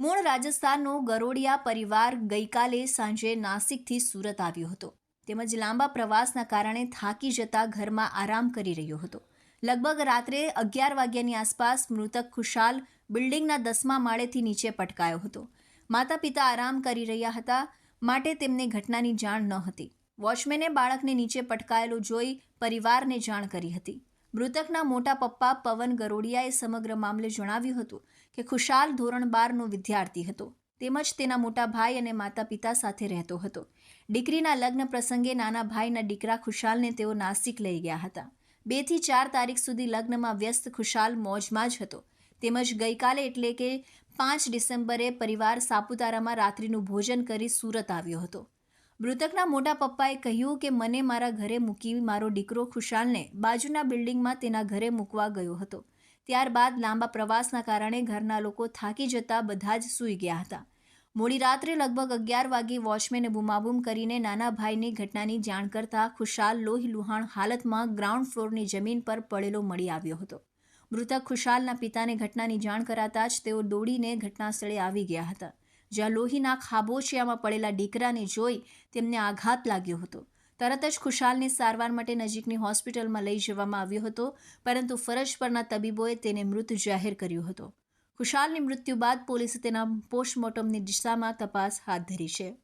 મૂળ રાજસ્થાનનો ગરોડિયા પરિવાર ગઈકાલે સાંજે નાસિકથી સુરત આવ્યો હતો. તેમજ લાંબા પ્રવાસના કારણે થાકી જતા ઘરમાં આરામ કરી રહ્યો હતો. લગભગ રાત્રે અગિયાર વાગ્યાની આસપાસ મૃતક ખુશાલ બિલ્ડિંગના દસમા માળેથી નીચે પટકાયો હતો. માતા પિતા આરામ કરી રહ્યા હતા માટે તેમને ઘટનાની જાણ ન હતી. વોચમેને બાળકને નીચે પટકાયેલો જોઈ પરિવારને જાણ કરી હતી. મૃતકના મોટા પપ્પા પવન ગરોડિયાએ સમગ્ર મામલે જણાવ્યું હતું કે ખુશાલ ધોરણ બારનો વિદ્યાર્થી હતો. તેમજ તેના મોટા ભાઈ અને માતા પિતા સાથે રહેતો હતો. દીકરીના લગ્ન પ્રસંગે નાના ભાઈના દીકરા ખુશાલને તેઓ નાસિક લઈ ગયા હતા. બેથી ચાર તારીખ સુધી લગ્નમાં વ્યસ્ત ખુશાલ મોજમાં જ હતો. તેમજ ગઈકાલે એટલે કે પાંચ ડિસેમ્બરે પરિવાર સાપુતારામાં રાત્રિનું ભોજન કરી સુરત આવ્યો હતો. મૃતકના મોટા પપ્પાએ કહ્યું કે, મને મારા ઘરે મૂકી મારો દીકરો ખુશાલને બાજુના બિલ્ડિંગમાં તેના ઘરે મૂકવા ગયો હતો. ત્યારબાદ લાંબા પ્રવાસના કારણે ઘરના લોકો થાકી જતા બધા જ સૂઈ ગયા હતા. મોડી રાત્રે લગભગ અગિયાર વાગે વોચમેને બૂમાબૂમ કરીને નાના ભાઈની ઘટનાની જાણ કરતા ખુશાલ લોહી લુહાણ હાલતમાં ગ્રાઉન્ડ ફ્લોરની જમીન પર પડેલો મળી આવ્યો હતો. મૃતક ખુશાલના પિતાને ઘટનાની જાણ કરાતા જ તેઓ દોડીને ઘટનાસ્થળે આવી ગયા હતા. જ્યાં લોહીના ખાબોચિયામાં પડેલા દીકરાને જોઈ તેમને આઘાત લાગ્યો હતો. તરત જ ખુશાલને સારવાર માટે નજીકની હોસ્પિટલમાં લઈ જવામાં આવ્યો હતો, પરંતુ ફરજ પરના તબીબોએ તેને મૃત જાહેર કર્યો હતો. ખુશાલની મૃત્યુ બાદ પોલીસે તેના પોસ્ટમોર્ટમની દિશામાં તપાસ હાથ ધરી છે.